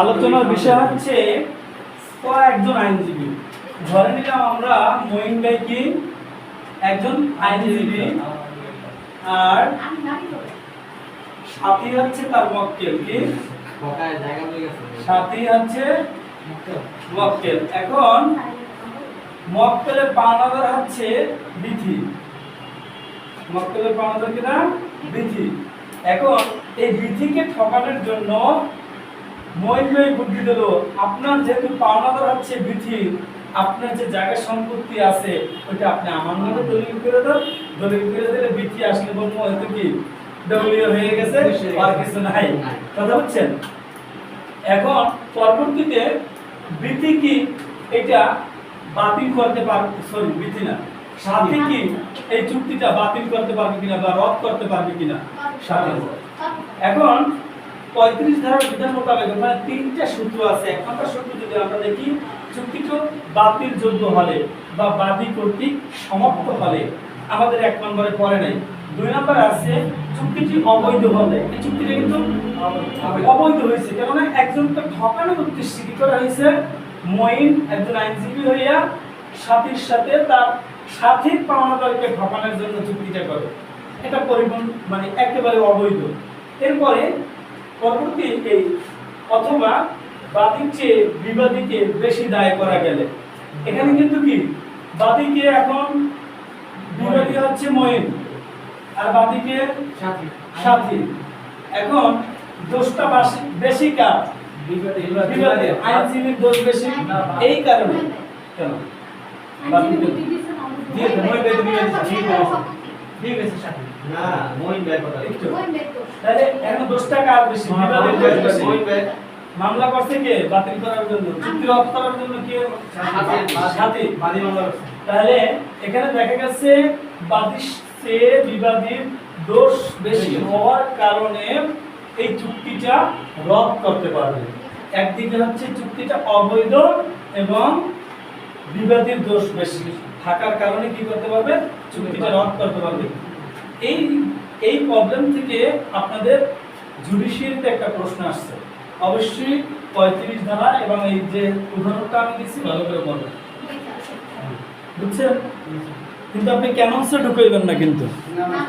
আলোচনার বিষয় হচ্ছে একজন আইনজীবী। ধরে নিলাম আমরা মঈন ভাই কি? একজন আইনজীবী। আর সাথী হচ্ছে তার মক্কেল কি? সাথী হচ্ছে মক্কেল। এখন মক্কেলের পাওনাদার হচ্ছে বিধি মক্কেলের পাওনাদার কিনা বিধি এখন এই বিধিকে ঠকানোর জন্য মহিলাই বুদ্ধি দিল। আপনার যেহেতু পাওনাদার হচ্ছে বিধি আপনার যে জায়গা সম্পত্তি আছে ওইটা আপনি আমার নামে দলিল করে দেন। দলিল করে দিলে বিধি আসলে বলব হয়তো কি দলীয় হয়ে গেছে? আর কিছু নাই। কথা হচ্ছেন এখন পরবর্তীতে বিধি কি? এটা বাতিল করতে পারবে সরি বিধি না। সাথে কি এই চুক্তিটা বাতিল করতে পারবে কিনা বা রদ করতে পারবে কিনা? সাথে। এখন পঁয়ত্রিশ ধারার বিধান মোতাবেক মানে তিনটা সূত্র আছে। এক নম্বর সূত্র যদি আমরা দেখি, চুক্তিটা বাতিল যোগ্য হলে বা বাদী কর্তৃক সমাপ্ত হলে, আমাদের এক নম্বরে পড়ে নাই। দুই নম্বর আছে, চুক্তিটি অবৈধ হলে, এই চুক্তিটা কিন্তু অবৈধ হয়েছে। কেননা একজনকে ঠকানোর উদ্দেশ্যে কি করা হয়েছে? মঈন একজন আইনজীবী হইয়া সাথীর সাথে তার সাথীর পাওনাদারকে ঠকানোর জন্য চুক্তিটা করে। এটা পরিবহন মানে একেবারে অবৈধ। এরপরে পরবর্তী এই অথবা বাদীর চেয়ে বিবাদীকে বেশি দায় করা গেলে। এখানে কিন্তু কি? বাদীকে এখন বিবাদী হচ্ছে মঈন আর বাদীকে সাথী। এখন দোষটা বাসি- বেশি কার? বিবাদী। আইনজীবীর দোষ বেশি? এই কারণে। কেন? বাদীকে দিয়ে বিবাদী। ঠিক আছে একটু তাহলে এখন বেশি। দোষ মামলা করছে কে? বাতিল করার জন্য। চুক্তি রদ করার জন্য কে? সাথী বাদী মামলা করছে। তাহলে এখানে দেখা গেছে চেয়ে বিবাদীর দোষ বেশি হওয়ার কারণে এই চুক্তিটা রদ করতে পারবে। একদিকে হচ্ছে চুক্তিটা অবৈধ এবং বিবাদীর দোষ বেশি। থাকার কারণে কি করতে পারবে চুক্তিটা রদ করতে পারবে এই এই প্রবলেম থেকে আপনাদের জুডিশিয়ারিতে একটা প্রশ্ন আসছে। অবশ্যই পঁয়ত্রিশ ধারা এবং এই যে উদাহরণটা আমি দিচ্ছি ভালো করে বলবেন। বুঝছেন? কিন্তু আপনি কেমন সে ঢুকাইবেন না কিন্তু? না।